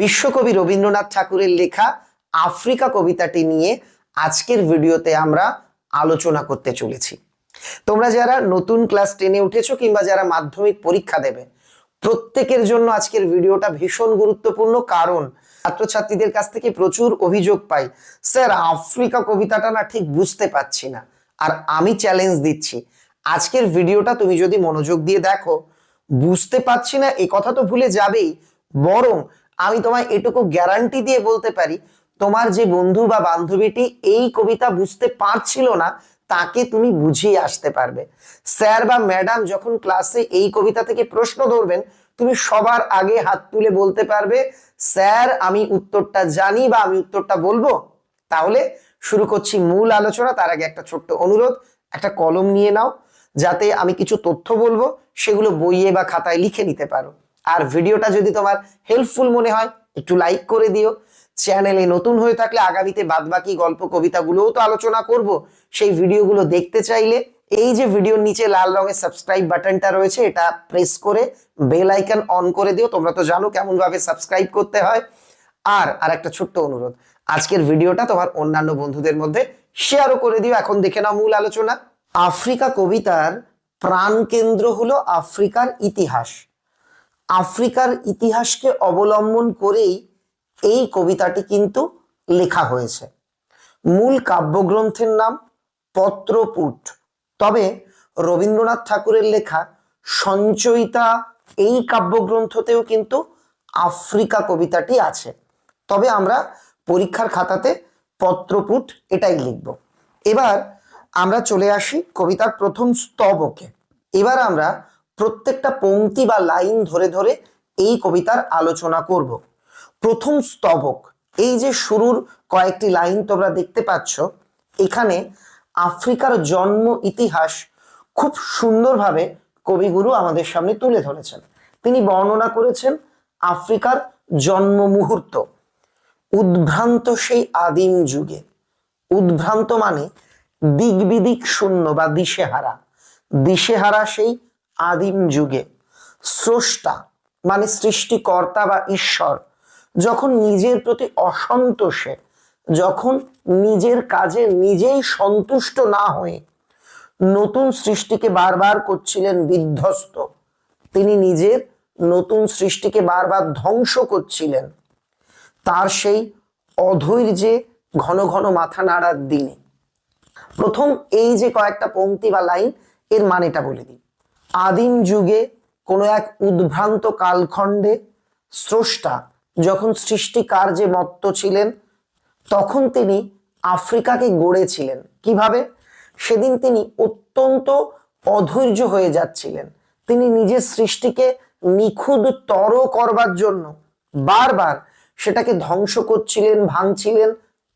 বিশ্বকবি রবীন্দ্রনাথ ঠাকুরের লেখা আফ্রিকা কবিতাটি নিয়ে আজকের ভিডিওতে আমরা আলোচনা করতে চলেছি। তোমরা যারা নতুন ক্লাস টেনে উঠেছো কিংবা যারা মাধ্যমিক পরীক্ষা দেবে, প্রত্যেকের জন্য আজকের ভিডিওটা ভীষণ গুরুত্বপূর্ণ কারণ ছাত্রছাত্রীদের কাছ থেকে প্রচুর অভিযোগ পাই, স্যার, আফ্রিকা কবিতাটা না ঠিক বুঝতে পারছি না। আর আমি চ্যালেঞ্জ দিচ্ছি, আজকের ভিডিওটা তুমি যদি মনোযোগ দিয়ে দেখো, বুঝতে পারছি না, এ কথা তো ভুলে যাবেই। বরং আমি তোমায় এটুকু গ্যারান্টি দিয়ে বলতে পারি, তোমার যে বন্ধু বা বান্ধবীটি এই কবিতা বুঝতে পারছিল না, তাকে তুমি বুঝিয়ে আসতে পারবে। স্যার বা ম্যাডাম যখন ক্লাসে এই কবিতা থেকে প্রশ্ন ধরবেন, তুমি সবার আগে হাত তুলে বলতে পারবে, স্যার, আমি উত্তরটা জানি বা আমি উত্তরটা বলব? তাহলে শুরু করছি মূল আলোচনা, তার আগে একটা ছোট্ট অনুরোধ, একটা কলম নিয়ে নাও, যাতে আমি কিছু তথ্য বলব, সেগুলো বইয়ে বা খাতায় লিখে নিতে পারো। আর ভিডিওটা যদি তোমার হেল্পফুল মনে হয়, একটু লাইক করে দিও। চ্যানেলে নতুন হয়ে থাকলে আগামীতে বাদবাকি গল্প, কবিতাগুলোও তো আলোচনা করব। সেই ভিডিওগুলো দেখতে চাইলে এই যে ভিডিওর নিচে লাল রঙের সাবস্ক্রাইব বাটনটা রয়েছে, এটা প্রেস করে বেল আইকন অন করে দিও। তোমরা তো জানো কেমন ভাবে সাবস্ক্রাইব করতে হয়। আর আর একটা ছোট্ট অনুরোধ, আজকের ভিডিওটা তোমার অন্যান্য বন্ধুদের মধ্যে শেয়ারও করে দিও। এখন দেখে নাও মূল আলোচনা। আফ্রিকা কবিতার প্রাণকেন্দ্র হলো আফ্রিকার ইতিহাস। আফ্রিকার ইতিহাসকে অবলম্বন করেই এই কবিতাটি কিন্তু লেখা হয়েছে। মূল কাব্যগ্রন্থের নাম পত্রপুট। তবে রবীন্দ্রনাথ ঠাকুরের লেখা সঞ্চয়িতা এই কাব্যগ্রন্থতেও কিন্তু আফ্রিকা কবিতাটি আছে। তবে আমরা পরীক্ষার খাতাতে পত্রপুট এটাই লিখব। এবার আমরা চলে আসি কবিতার প্রথম স্তবকে। এবার আমরা প্রত্যেকটা পংক্তি বা লাইন ধরে ধরে এই কবিতার আলোচনা করব। প্রথম স্তবক, এই যে শুরুর কয়েকটি লাইন তোমরা দেখতে পাচ্ছ, এখানে আফ্রিকার জন্ম ইতিহাস খুব সুন্দরভাবে কবিগুরু আমাদের সামনে তুলে ধরেছেন। তিনি বর্ণনা করেছেন আফ্রিকার জন্ম মুহূর্ত, উদ্ভ্রান্ত সেই আদিম যুগে। উদ্ভ্রান্ত মানে দিক বিদিক শূন্য বা দিশেহারা। দিশেহারা সেই আদিম যুগে স্রষ্টা মানে সৃষ্টিকর্তা বা ঈশ্বর, যখন নিজের প্রতি অসন্তোষে, যখন নিজের কাজে নিজেই সন্তুষ্ট না হয়ে নতুন সৃষ্টিকে বারবার করছিলেন বিধ্বস্ত, তিনি নিজের নতুন সৃষ্টিকে বারবার ধ্বংস করছিলেন। তার সেই অধৈর্যে ঘন ঘন মাথা নাড়ার দিনে। প্রথম এই যে কয়েকটা পংক্তি বা লাইন, এর মানেটা বলে দিই। আদিম যুগে কোনো এক উদ্ভ্রান্ত কালখণ্ডে স্রষ্টা যখন সৃষ্টি কার্যে মত্ত ছিলেন, তখন তিনি আফ্রিকাকে গড়েছিলেন। কীভাবে? সেদিন তিনি অত্যন্ত অধৈর্য হয়ে যাচ্ছিলেন। তিনি নিজের সৃষ্টিকে নিখুঁত তর করবার জন্য বারবার সেটাকে ধ্বংস করছিলেন, ভাঙছিলেন,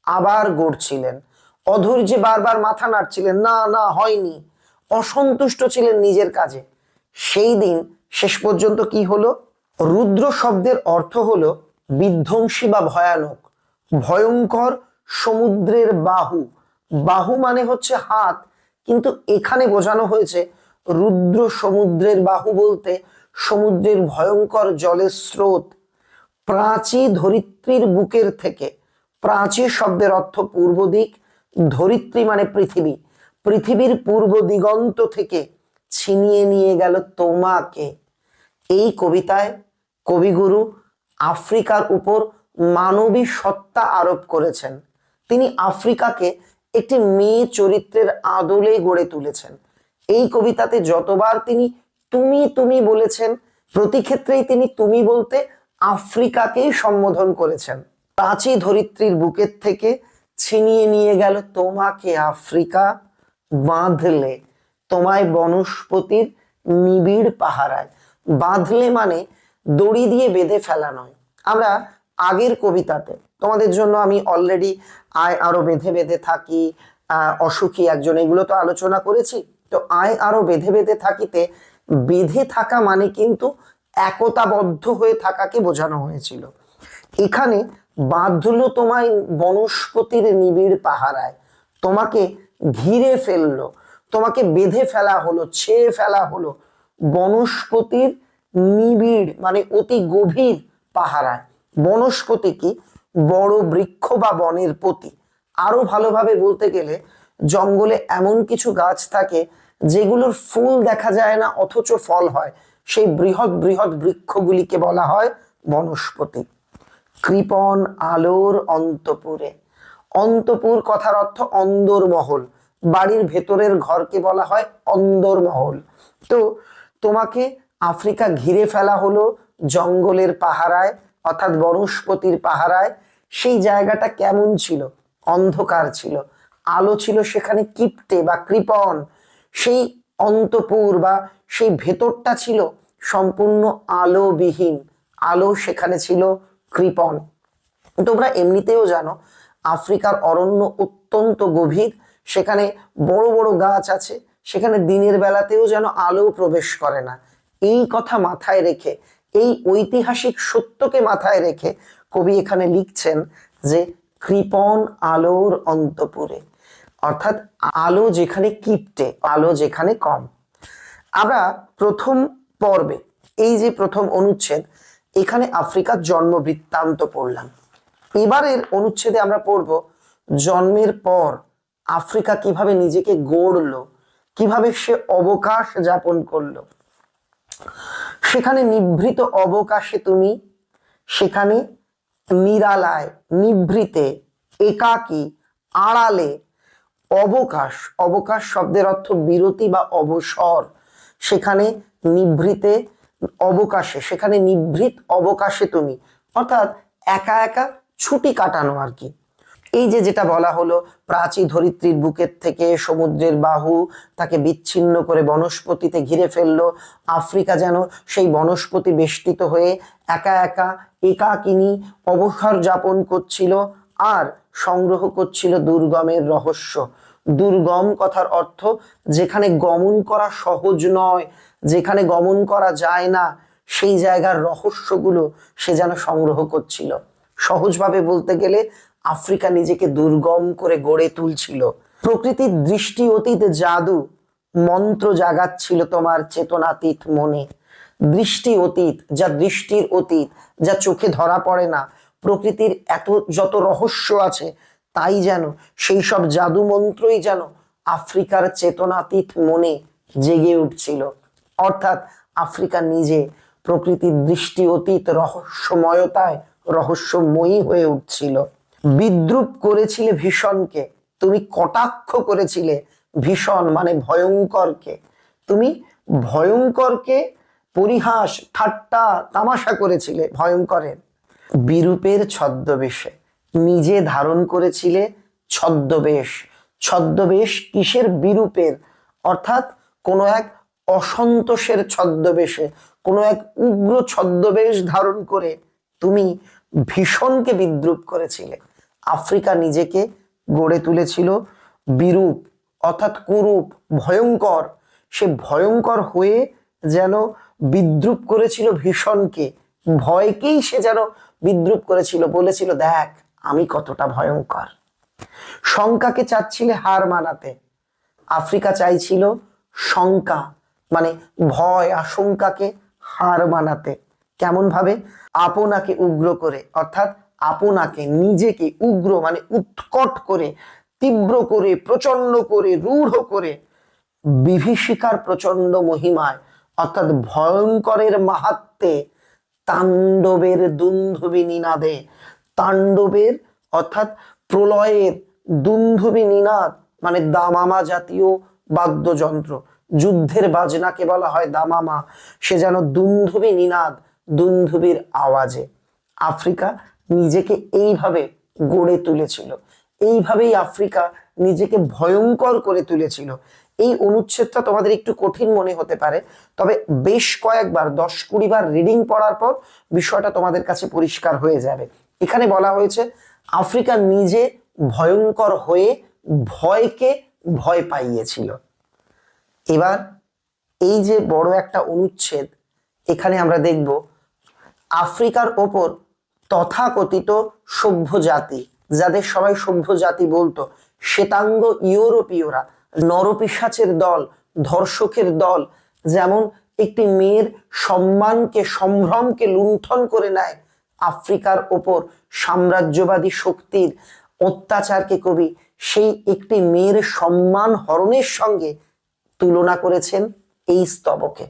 আবার গড়ছিলেন। অধৈর্যে বারবার মাথা নাড়ছিলেন, না না, হয়নি। অসন্তুষ্ট ছিলেন নিজের কাজে। সেই দিন শেষ পর্যন্ত কি হলো? রুদ্র শব্দের অর্থ হলো বিধ্বংসী বা ভয়ানক, ভয়ঙ্কর সমুদ্রের বাহু। বাহু মানে হচ্ছে হাত, কিন্তু এখানে বোঝানো হয়েছে রুদ্র সমুদ্রের বাহু বলতে সমুদ্রের ভয়ঙ্কর জলের স্রোত। প্রাচী ধরিত্রীর বুকের থেকে প্রাচী শব্দের অর্থ পূর্ব দিক, ধরিত্রী মানে পৃথিবী। পৃথিবীর পূর্ব দিগন্ত থেকে ছিনিয়ে নিয়ে গেল তোমাকে। এই কবিতায় কবিগুরু আফ্রিকার উপর মানবী সত্তা আরোপ করেছেন। তিনি আফ্রিকাকে একটি মেয়ে চরিত্রের আদলে গড়ে তুলেছেন। এই কবিতাতে যতবার তিনি তুমি তুমি বলেছেন, প্রতি ক্ষেত্রেই তিনি তুমি বলতে আফ্রিকাকেই সম্বোধন করেছেন। প্রাচী ধরিত্রীর বুকের থেকে ছিনিয়ে নিয়ে গেল তোমাকে আফ্রিকা বাঁধলে। তোমায় বনস্পতির নিবিড় পাহারায়। বাঁধলে মানে দড়ি দিয়ে বেঁধে ফেলা নয়। আমরা আগের কবিতাতে, তোমাদের জন্য আমি অলরেডি আয় আরও বেঁধে বেঁধে থাকি অসুখী একজন, এগুলো তো আলোচনা করেছি। তো আয় আরও বেঁধে বেঁধে থাকিতে, বেঁধে থাকা মানে কিন্তু একতাবদ্ধ হয়ে থাকাকে বোঝানো হয়েছিল। এখানে বাঁধলো তোমায় বনস্পতির নিবিড় পাহারায়। তোমাকে ঘিরে ফেলল তোমাকে বেঁধে ফেলা হলো, ছেয়ে ফেলা হলো বনস্পতির নিবিড় মানে অতি গভীর পাহারায়। বনস্পতি কি? বড় বৃক্ষ বা বনের পতি। আরও ভালোভাবে বলতে গেলে, জঙ্গলে এমন কিছু গাছ থাকে যেগুলোর ফুল দেখা যায় না, অথচ ফল হয়। সেই বৃহৎ বৃহৎ বৃক্ষগুলিকে বলা হয় বনস্পতি। কৃপন আলোর অন্তপুরে। অন্তপুর কথার অর্থ অন্দরমহল। বাড়ির ভেতরের ঘরকে বলা হয় অন্দরমহল। তো তোমাকে আফ্রিকা ঘিরে ফেলা হলো জঙ্গলের পাহারায়, অর্থাৎ বনস্পতির পাহারায়। সেই জায়গাটা কেমন ছিল? অন্ধকার ছিল। আলো ছিল সেখানে কিপটে বা কৃপণ সেই অন্তপুর বা সেই ভেতরটা ছিল সম্পূর্ণ আলোবিহীন। আলো সেখানে ছিল কৃপণ তোমরা এমনিতেও জানো, আফ্রিকার অরণ্য অত্যন্ত গভীর। সেখানে বড় বড় গাছ আছে, সেখানে দিনের বেলাতেও যেন আলো প্রবেশ করে না। এই কথা মাথায় রেখে, এই ঐতিহাসিক সত্যকে মাথায় রেখে কবি এখানে লিখছেন যে কৃপন আলোর অন্তপুরে। অর্থাৎ আলো যেখানে কিপটে, আলো যেখানে কম। আমরা প্রথম পর্বে, এই যে প্রথম অনুচ্ছেদ, এখানে আফ্রিকার জন্ম বৃত্তান্ত পড়লাম। এবারের অনুচ্ছেদে আমরা পড়ব জন্মের পর আফ্রিকা কীভাবে নিজেকে গড়লো, কীভাবে সে অবকাশ যাপন করল। সেখানে নিভৃত অবকাশে তুমি, সেখানে নিরালায়, নিভৃতে, একাকী, আড়ালে, অবকাশ অবকাশ শব্দের অর্থ বিরতি বা অবসর। সেখানে নিভৃতে অবকাশে, সেখানে নিভৃত অবকাশে তুমি। অর্থাৎ একা একা ছুটি কাটানো আর কি। এই যে যেটা বলা হলো প্রাচী ধরিত্রীর বুকের থেকে সমুদ্রের বাহু তাকে বিচ্ছিন্ন করে বনস্পতিতে ঘিরে ফেলল, আফ্রিকা যেন সেই বনস্পতি বেষ্টিত হয়ে একা একা একাকিনী অবসর যাপন করছিল আর সংগ্রহ করছিল দুর্গমের রহস্য। দুর্গম কথার অর্থ যেখানে গমন করা সহজ নয়, যেখানে গমন করা যায় না, সেই জায়গার রহস্যগুলো সে যেন সংগ্রহ করছিল। সহজভাবে বলতে গেলে আফ্রিকা নিজেকে দুর্গম করে গড়ে তুলছিল। প্রকৃতির দৃষ্টি অতীত জাদু, মন্ত্র জাগাচ্ছিল তোমার চেতনাতীত মনে। দৃষ্টি অতীত, যা দৃষ্টির অতীত, যা চোখে ধরা পড়ে না। প্রকৃতির এত যত রহস্য আছে, তাই যেন, সেই সব জাদু মন্ত্রই যেন আফ্রিকার চেতনাতীত মনে জেগে উঠছিল। অর্থাৎ আফ্রিকা নিজে প্রকৃতির দৃষ্টি অতীত রহস্যময়তায়, রহস্যময়ী হয়ে উঠছিল। বিদ্রুপ করেছিলে ভীষণকে, তুমি কটাক্ষ করেছিলে ভীষণ মানে ভয়ঙ্করকে। তুমি ভয়ঙ্করকে পরিহাস, ঠাট্টা, তামাশা করেছিলে ভয়ঙ্করের। বিরূপের ছদ্মবেশে নিজে ধারণ করেছিলে ছদ্মবেশ। ছদ্মবেশ কিসের বিরূপের? অর্থাৎ কোনো এক অসন্তোষের ছদ্মবেশে, কোনো এক উগ্র ছদ্মবেশ ধারণ করে তুমি ভীষণকে বিদ্রুপ করেছিলে। আফ্রিকা নিজেকে গড়ে তুলেছিল। বিরূপ, অর্থাৎ কুরূপ, ভয়ঙ্কর। সে ভয়ঙ্কর হয়ে যেন বিদ্রুপ করেছিল ভীষণকে। ভয়কেই সে যেন বিদ্রুপ করেছিল, বলেছিল, দেখ, আমি কতটা ভয়ঙ্কর। শঙ্কাকে চাচ্ছিলে হার মানাতে। আফ্রিকা চাইছিল শঙ্কা মানে ভয়, আশঙ্কাকে হার মানাতে। কেমন ভাবে আপনাকে উগ্র করে, অর্থাৎ আপনাকে নিজেকে উগ্র মানে উৎকট করে, তীব্র করে প্রচণ্ড করে, রূঢ় করে বিভীষিকার প্রচণ্ড মহিমায়, অর্থাৎ ভয়ঙ্করের মাহাত্মে তাণ্ডবের দুন্ধুবি নিনাদে। তাণ্ডবের অর্থাৎ প্রলয়ের দুন্ধুবি নিনাদ মানে দামামা জাতীয় বাদ্যযন্ত্র। যুদ্ধের বাজনাকে বলা হয় দামামা। সে যেন দুন্ধুবি নিনাদ, দুন্ধুবির আওয়াজে। আফ্রিকা নিজেকে এইভাবে গড়ে তুলেছিল। এইভাবেই আফ্রিকা নিজেকে ভয়ঙ্কর করে তুলেছিল। এই অনুচ্ছেদটা তোমাদের একটু কঠিন মনে হতে পারে, তবে বেশ কয়েকবার, দশ কুড়ি বার রিডিং পড়ার পর বিষয়টা তোমাদের কাছে পরিষ্কার হয়ে যাবে। এখানে বলা হয়েছে, আফ্রিকা নিজে ভয়ঙ্কর হয়ে ভয়কে ভয় পাইয়েছিল। এবার এই যে বড় একটা অনুচ্ছেদ, এখানে আমরা দেখব, আফ্রিকার ওপর তথাকথিত সভ্য জাতি যাদের সবাই সভ্য জাতি বলতো, শ্বেতাঙ্গ ইউরোপীয়রা নরপিসাচের দল, ধর্ষকের দল, যেমন একটি মেয়ের সম্মানকে, সম্ভ্রমকে লুণ্ঠন করে নেয় আফ্রিকার ওপর সাম্রাজ্যবাদী শক্তির অত্যাচারকে কবি সেই একটি মেয়ের সম্মান হরণের সঙ্গে তুলনা করেছেন এই স্তবকে।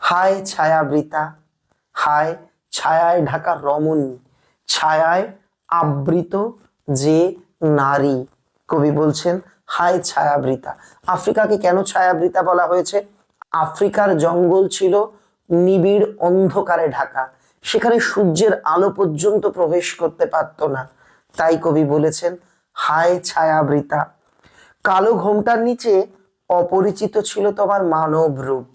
হায় ছায়াবৃতা, হায় ছায়ায় ঢাকা রমণী, ছায়ায় আবৃত যে নারী। কবি বলছেন, হায় ছায়াবৃতা। আফ্রিকাকে কেন ছায়াবৃতা বলা হয়েছে? আফ্রিকার জঙ্গল ছিল নিবিড় অন্ধকারে ঢাকা। সেখানে সূর্যের আলো পর্যন্ত প্রবেশ করতে পারত না। তাই কবি বলেছেন, হায় ছায়াবৃতা। কালো ঘোমটার নিচে অপরিচিত ছিল তোমার মানব রূপ।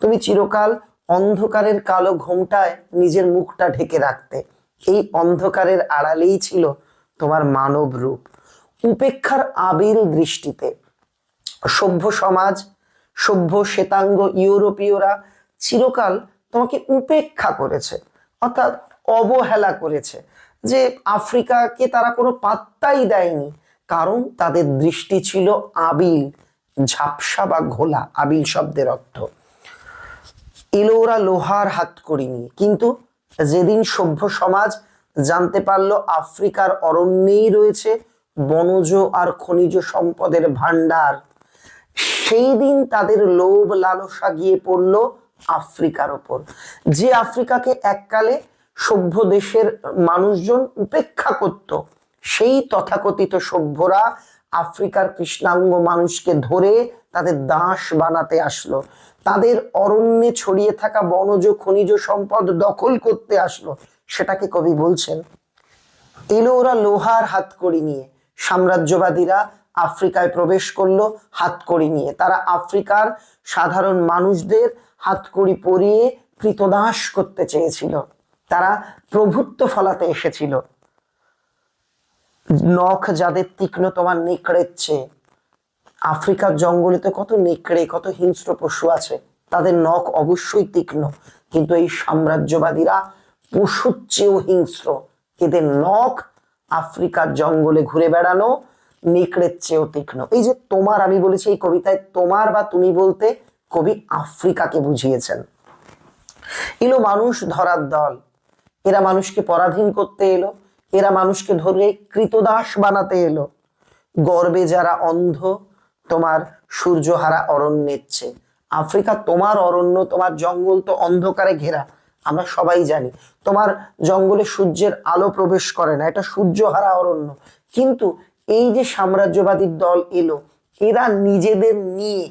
তুমি চিরকাল অন্ধকারের কালো ঘোমটায় নিজের মুখটা ঢেকে রাখতে। এই অন্ধকারের আড়ালেই ছিল তোমার মানব রূপ। উপেক্ষার আবিল দৃষ্টিতে সভ্য সমাজ, সভ্য শ্বেতাঙ্গ ইউরোপীয়রা চিরকাল তোমাকে উপেক্ষা করেছে, অর্থাৎ অবহেলা করেছে যে আফ্রিকাকে তারা কোনো পাত্তাই দেয়নি, কারণ তাদের দৃষ্টি ছিল আবিল, ঝাপসা বা ঘোলা, আবিল শব্দের অর্থ। এলো ওরা লোহার হাত করিনি। কিন্তু যেদিন সভ্য সমাজ জানতে পারল আফ্রিকার অরণ্যেই রয়েছে বনজ আর খনিজ সম্পদের ভান্ডার সেই দিন তাদের লোভ লালসা গিয়ে পড়ল আফ্রিকার ওপর। যে আফ্রিকাকে এককালে সভ্য দেশের মানুষজন উপেক্ষা করত, সেই তথাকথিত সভ্যরা আফ্রিকার কৃষ্ণাঙ্গ মানুষকে ধরে তাদের দাস বানাতে আসলো। তাদের অরণ্যে ছড়িয়ে থাকা বনজ খনিজ সম্পদ দখল করতে আসলো। সেটাকে কবি বলছেন? এলো ওরা লোহার হাতকড়ি নিয়ে। সাম্রাজ্যবাদীরা আফ্রিকায় প্রবেশ করল হাতকড়ি নিয়ে। তারা আফ্রিকার সাধারণ মানুষদের হাতকড়ি পরিয়ে কৃতদাস করতে চেয়েছিল। তারা প্রভুত্ব ফলাতে এসেছিল। নখ যাদের তীক্ষ্ণ তোমার নেকড়ের চেয়ে। আফ্রিকার জঙ্গলে তো কত নেকড়ে, কত হিংস্র পশু আছে, তাদের নখ অবশ্যই তীক্ষ্ণ। কিন্তু এই সাম্রাজ্যবাদীরা পশুর চেয়েও হিংস্র। এদের নখ আফ্রিকার জঙ্গলে ঘুরে বেড়ানো নেকড়ের চেয়েও তীক্ষ্ণ। এই যে তোমার, আমি বলেছি এই কবিতায় তোমার বা তুমি বলতে কবি আফ্রিকাকে বুঝিয়েছেন। এলো মানুষ ধরার দল। এরা মানুষকে পরাধীন করতে এলো। এরা মানুষকে ধরে কৃতদাস বানাতে এলো। গর্বে যারা অন্ধ তোমার সূর্যহারা অরণ্যের চেয়ে আফ্রিকা তোমার অরণ্য, তোমার জঙ্গল তো অন্ধকারে ঘেরা। আমরা সবাই জানি, তোমার জঙ্গলে সূর্যের আলো প্রবেশ করে না, এটা সূর্যহারা অরণ্য। কিন্তু এই যে সাম্রাজ্যবাদীর দল এলো, এরা নিজেদের নিয়ে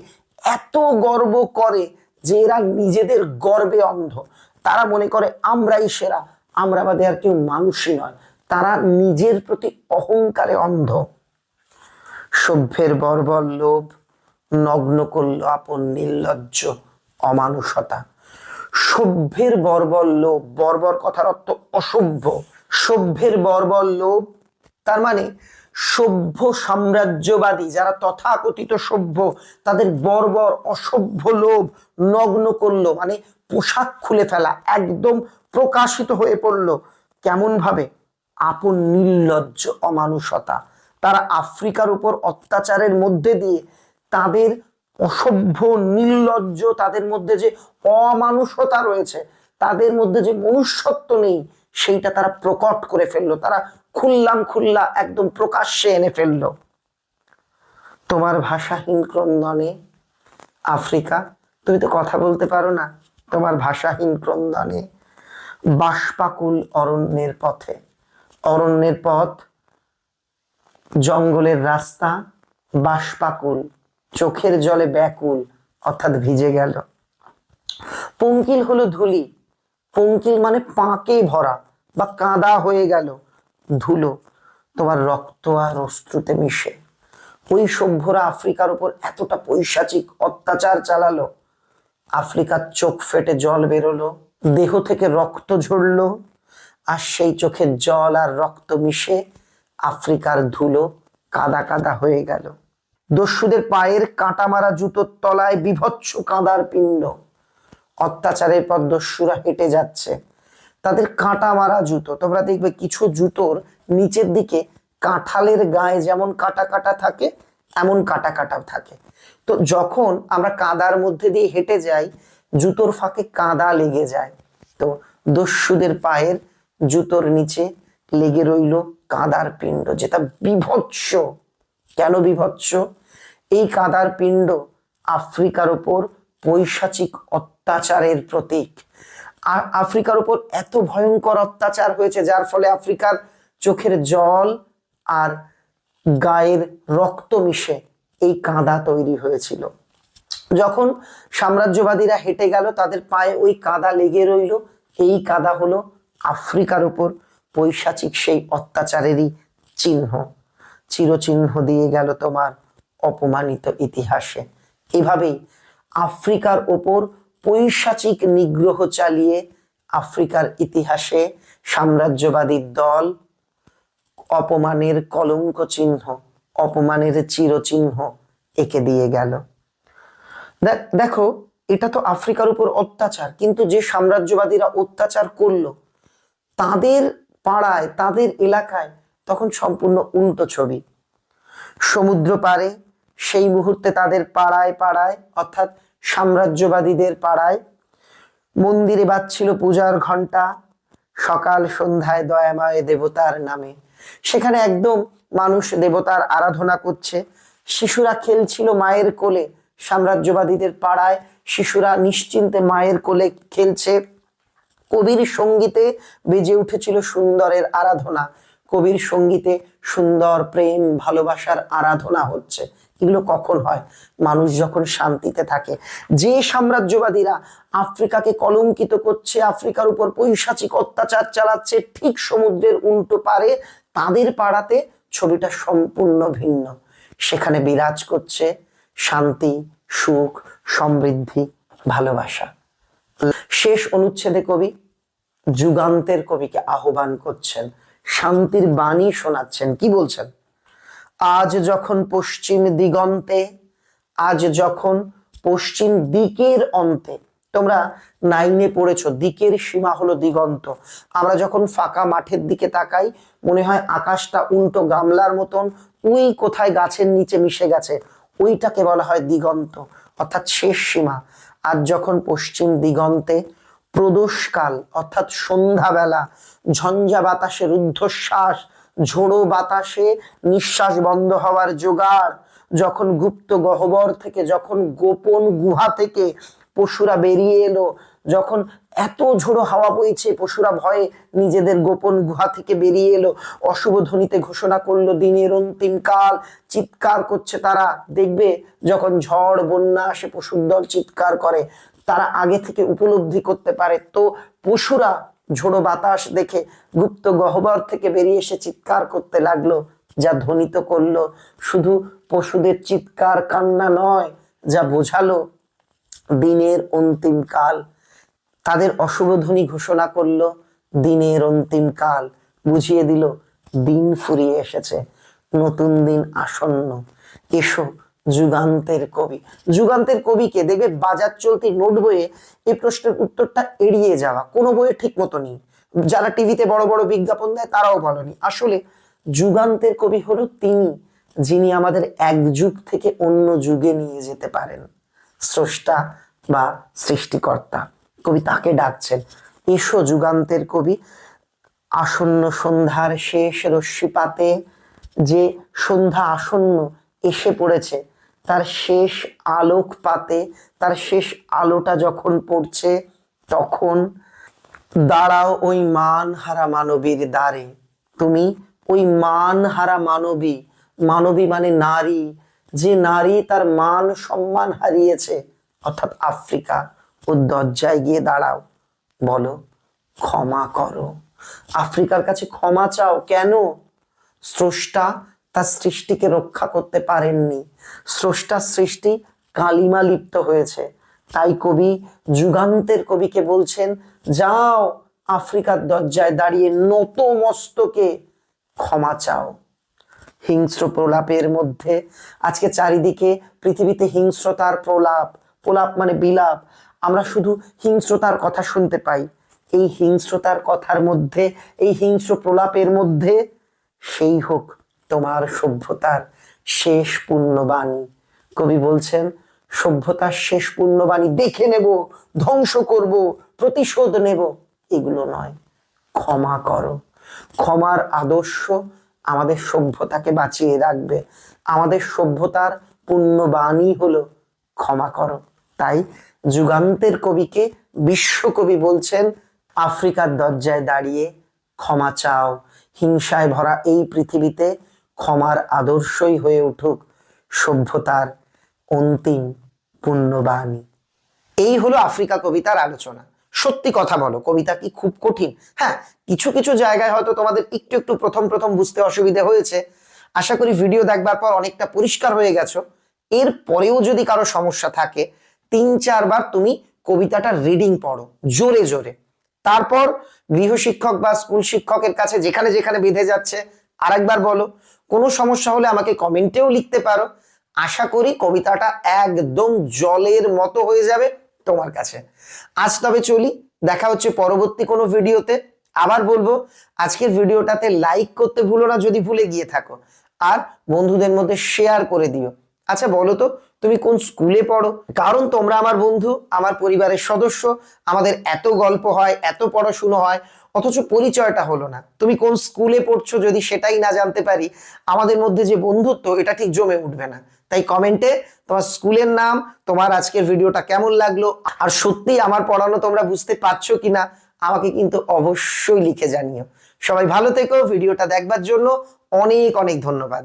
এত গর্ব করে যে এরা নিজেদের গর্বে অন্ধ। তারা মনে করে, আমরাই সেরা, আমরা বাদে আর কেউ মানুষই নয়। তারা নিজের প্রতি অহংকারে অন্ধ। সভ্যের বর্বর লোভ নগ্ন করল আপন নির্লজ্জ অমানুষতা। সভ্যের বর্বর লোভ, বর্বর কথার অর্থ অসভ্য। সভ্যের বর্বর লোভ, তার মানে সভ্য সাম্রাজ্যবাদী যারা তথাকথিত সভ্য, তাদের বর্বর অসভ্য লোভ নগ্ন করল মানে পোশাক খুলে ফেলা, একদম প্রকাশিত হয়ে পড়ল। কেমন ভাবে আপন নির্লজ্জ অমানুষতা। তারা আফ্রিকার উপর অত্যাচারের মধ্যে দিয়ে তাদের অসভ্য নির্লজ্জ, তাদের মধ্যে যে অমানুষতা রয়েছে, তাদের মধ্যে যে মনুষ্যত্ব নেই, সেইটা তারা প্রকট করে ফেলল। তারা খুললাম খুল্লা একদম প্রকাশ্যে এনে ফেলল। তোমার ভাষাহীন ক্রন্দনে আফ্রিকা, তুমি তো কথা বলতে পারো না। তোমার ভাষাহীন ক্রন্দনে বাষ্পাকুল অরণ্যের পথে। অরণ্যের পথ জঙ্গলের রাস্তা, বাষ্পাকুল, চোখের জলে ব্যাকুল, অর্থাৎ ভিজে গেল। পঙ্কিল হলো ধুলি। পঙ্কিল মানে পাঁকে ভরা বা কাদা হয়ে গেল, ধুলো। তোমার রক্ত আর অশ্রুতে মিশে। ওই সভ্যরা আফ্রিকার উপর এতটা পৈশাচিক অত্যাচার চালালো। আফ্রিকার চোখ ফেটে জল বেরোলো, দেহ থেকে রক্ত ঝরলো, আর সেই চোখের জল আর রক্ত মিশে আফ্রিকার ধুলো কাদা কাদা হয়ে গেল। দস্যুদের পায়ের কাঁটা মারা জুতোর তলায় বিভৎস কাঁদার পিণ্ড। অত্যাচারের পর দস্যুরা হেঁটে যাচ্ছে। তাদের কাঁটা মারা জুতো। তোমরা দেখবে কিছু জুতোর নিচের দিকে কাঁঠালের গায়ে যেমন কাটা কাটা থাকে, এমন কাটা কাটা থাকে। তো যখন আমরা কাদার মধ্যে দিয়ে হেঁটে যাই, জুতোর ফাঁকে কাদা লেগে যায়। তো দস্যুদের পায়ের জুতোর নিচে লেগে রইল কাদার পিণ্ড, যেটা বিভৎস। কেন বিভৎস? এই কাদার পিণ্ড আফ্রিকার ওপর পৈশাচিক অত্যাচারের প্রতীক। আর আফ্রিকার উপর এত ভয়ঙ্কর অত্যাচার হয়েছে, যার ফলে আফ্রিকার চোখের জল আর গায়ের রক্ত মিশে এই কাদা তৈরি হয়েছিল। যখন সাম্রাজ্যবাদীরা হেঁটে গেল, তাদের পায়ে ওই কাদা লেগে রইল। এই কাদা হলো আফ্রিকার উপর পৈশাচিক সেই অত্যাচারেরই চিহ্ন। চিরচিহ্ন দিয়ে গেল তোমার অপমানিত ইতিহাসে। এভাবেই আফ্রিকার ওপর পৈশাচিক নিগ্রহ চালিয়ে আফ্রিকার ইতিহাসে সাম্রাজ্যবাদী দল অপমানের কলঙ্ক চিহ্ন, অপমানের চিরচিহ্ন এঁকে দিয়ে গেল। দেখ- দেখো, এটা তো আফ্রিকার উপর অত্যাচার, কিন্তু যে সাম্রাজ্যবাদীরা অত্যাচার করল, তাদের পাড়ায়, তাদের এলাকায় তখন সম্পূর্ণ উল্টো ছবি। সমুদ্র পারে সেই মুহূর্তে তাদের পাড়ায় পাড়ায়, অর্থাৎ সাম্রাজ্যবাদীদের পাড়ায়, মন্দিরে বাজছিল পূজার ঘণ্টা সকাল সন্ধ্যায় দয়াময় দেবতার নামে। সেখানে একদম মানুষ দেবতার আরাধনা করছে। শিশুরা খেলছিল মায়ের কোলে। সাম্রাজ্যবাদীদের পাড়ায় শিশুরা নিশ্চিন্তে মায়ের কোলে খেলছে। কবির সঙ্গীতে বেজে উঠেছিল সুন্দরের আরাধনা। কবির সঙ্গীতে সুন্দর প্রেম, ভালোবাসার আরাধনা হচ্ছে। এগুলো কখন হয়? মানুষ যখন শান্তিতে থাকে। যে সাম্রাজ্যবাদীরা আফ্রিকাকে কলঙ্কিত করছে, আফ্রিকার উপর পৈশাচিক অত্যাচার চালাচ্ছে, ঠিক সমুদ্রের উল্টো পারে তাদের পাড়াতে ছবিটা সম্পূর্ণ ভিন্ন। সেখানে বিরাজ করছে শান্তি, সুখ, সমৃদ্ধি, ভালোবাসা। শেষ অনুচ্ছেদে কবি যুগান্তের কবিকে আহ্বান করছেন, শান্তির বাণী শোনাচ্ছেন। কি বলছেন? আজ যখন পশ্চিম দিগন্তে, আজ যখন পশ্চিম দিকের অন্তে, তোমরা নাইনে পড়েছো, দিকের সীমা হলো দিগন্ত। আমরা যখন ফাঁকা মাঠের দিকে তাকাই, মনে হয় আকাশটা উল্টো গামলার মতন ওই কোথায় গাছের নিচে মিশে গেছে, ওইটাকে বলা হয় দিগন্ত, অর্থাৎ শেষ সীমা। আজ যখন পশ্চিম দিগন্তে প্রদোষকাল, অর্থাৎ সন্ধ্যাবেলা, ঝঞ্ঝা বাতাসে রুদ্ধশ্বাস, ঝোড়ো বাতাসে নিঃশ্বাস বন্ধ হওয়ার জোগাড়, যখন গুপ্ত গহ্বর থেকে, যখন গোপন গুহা থেকে পশুরা বেরিয়ে এলো, যখন এত ঝোড়ো হাওয়া বইছে, পশুরা ভয়ে নিজেদের গোপন গুহা থেকে বেরিয়ে এলো। অশুভ ধ্বনিতে ঘোষণা করল, দিনের অন্তিম কাল। চিৎকার করছে তারা। দেখবে যখন ঝড়, বন্যা আসে, পশুর দল চিৎকার করে। তারা আগে থেকে উপলব্ধি করতে পারে। তো পশুরা ঝোড়ো বাতাস দেখে গুপ্ত গহ্বর থেকে বেরিয়ে এসে চিৎকার করতে লাগল, যা ধ্বনিত করল। শুধু পশুদের চিৎকার কান্না নয়, যা বোঝালো, দিনের অন্তিম কাল। তাদের অশুভ ধ্বনি ঘোষণা করল, দিনের অন্তিম কাল। বুঝিয়ে দিল, দিন ফুরিয়ে এসেছে। নতুন দিন আসন্ন। এসো যুগান্তের কবি। যুগান্তের কবিকে দেখবে বাজার চলতি নোট বইয়ে এই প্রশ্নের উত্তরটা এড়িয়ে যাওয়া। কোনো বইয়ে ঠিক মতো নেই। যারা টিভিতে বড় বড় বিজ্ঞাপন দেয়, তারাও বলেনি। আসলে যুগান্তের কবি হলো তিনি, যিনি আমাদের এক যুগ থেকে অন্য যুগে নিয়ে যেতে পারেন। স্রষ্টা বা সৃষ্টিকর্তা। কবি তাকে ডাকছেন। এসো যুগান্তের কবি। আসন্ন সন্ধ্যার শেষ রশ্মিপাতে যে সন্ধ্যা আসন্ন এসে পড়েছে, তার শেষ আলোক পাতে তার শেষ আলোটা যখন পড়ছে, তখন দাঁড়াও ওই মান হারা মানবীর দ্বারে। তুমি ওই মান হারা মানবী মানবী মানে নারী, যে নারী তার মান সম্মান হারিয়েছে, অর্থাৎ আফ্রিকা। ও দরজায় গিয়ে দাঁড়াও। বলো, ক্ষমা করো। আফ্রিকার কাছে ক্ষমা চাও কেন? স্রষ্টা তার সৃষ্টিকে রক্ষা করতে পারেননি। স্রষ্টার সৃষ্টি কালিমা লিপ্ত হয়েছে। তাই কবি যুগান্তের কবিকে বলছেন, যাও আফ্রিকার দরজায় দাঁড়িয়ে নত মস্তকে ক্ষমা চাও। হিংস্র প্রলাপের মধ্যে আজকে চারিদিকে পৃথিবীতে হিংস্রতার প্রলাপ। প্রলাপ মানে বিলাপ। আমরা শুধু হিংস্রতার কথা শুনতে পাই। এই হিংস্রতার কথার মধ্যে, এই হিংস্র প্রলাপের মধ্যে সেই হোক তোমার সভ্যতার শেষ পূর্ণবাণী কবি বলছেন, সভ্যতার শেষ পূর্ণবাণী দেখে নেব, ধ্বংস করব, প্রতিশোধ নেব। এগুলো নয়, ক্ষমা করো। ক্ষমার আদর্শ আমাদের সভ্যতাকে বাঁচিয়ে রাখবে। আমাদের সভ্যতার পূর্ণবাণী হলো ক্ষমা করো। তাই যুগান্তের কবিকে বিশ্বকবি বলছেন, আফ্রিকার দরজায় দাঁড়িয়ে ক্ষমা চাও, হিংসায় ভরা এই পৃথিবীতে ক্ষমার আদর্শই হয়ে উঠুক সভ্যতার অন্তিম পুণ্যবাণী। এই হলো আফ্রিকা কবিতার আলোচনা। সত্যি কথা বলো, কবিতা কি খুব কঠিন? হ্যাঁ কিছু কিছু জায়গায় হয়তো তোমাদের একটু একটু প্রথম প্রথম বুঝতে অসুবিধা হয়েছে। আশা করি ভিডিও দেখবার পর অনেকটা পরিষ্কার হয়ে গেছো। এর পরেও যদি কারও সমস্যা থাকে তিন চারবার তুমি কবিতাটা রিডিং পড়ো, জোরে জোরে। তারপর গৃহশিক্ষক বা স্কুল শিক্ষকের কাছে যেখানে যেখানে বেঁধে যাচ্ছে, আরেকবার বলো। কোনো সমস্যা হলে আমাকে কমেন্টেও লিখতে পারো। আশা করি কবিতাটা একদম জলের মতো হয়ে যাবে তোমার কাছে। আজ তবে চলি, দেখা হচ্ছে পরবর্তী কোনো ভিডিওতে। আবার বলব, আজকের ভিডিওটাতে লাইক করতে ভুলো না যদি ভুলে গিয়ে থাকো। আর বন্ধুদের মধ্যে শেয়ার করে দিও। আচ্ছা বলো তো, তুমি কোন স্কুলে পড়ো? কারণ তোমরা আমার বন্ধু, আমার পরিবারের সদস্য, আমাদের এত গল্প হয়, এত পড়াশুনো হয়, অথচ পরিচয়টা হলো না। তুমি কোন স্কুলে পড়ছো যদি সেটাই না জানতে পারি, আমাদের মধ্যে যে বন্ধুত্ব, এটা ঠিক জমে উঠবে না। তাই কমেন্টে তোমার স্কুলের নাম, তোমার আজকের ভিডিওটা কেমন লাগল, আর সত্যি আমার পড়ানো তোমরা বুঝতে পারছ কিনা, আমাকে কিন্তু অবশ্যই লিখে জানিও। সবাই ভালো থেকো, ভিডিওটা দেখবার জন্য অনেক অনেক ধন্যবাদ।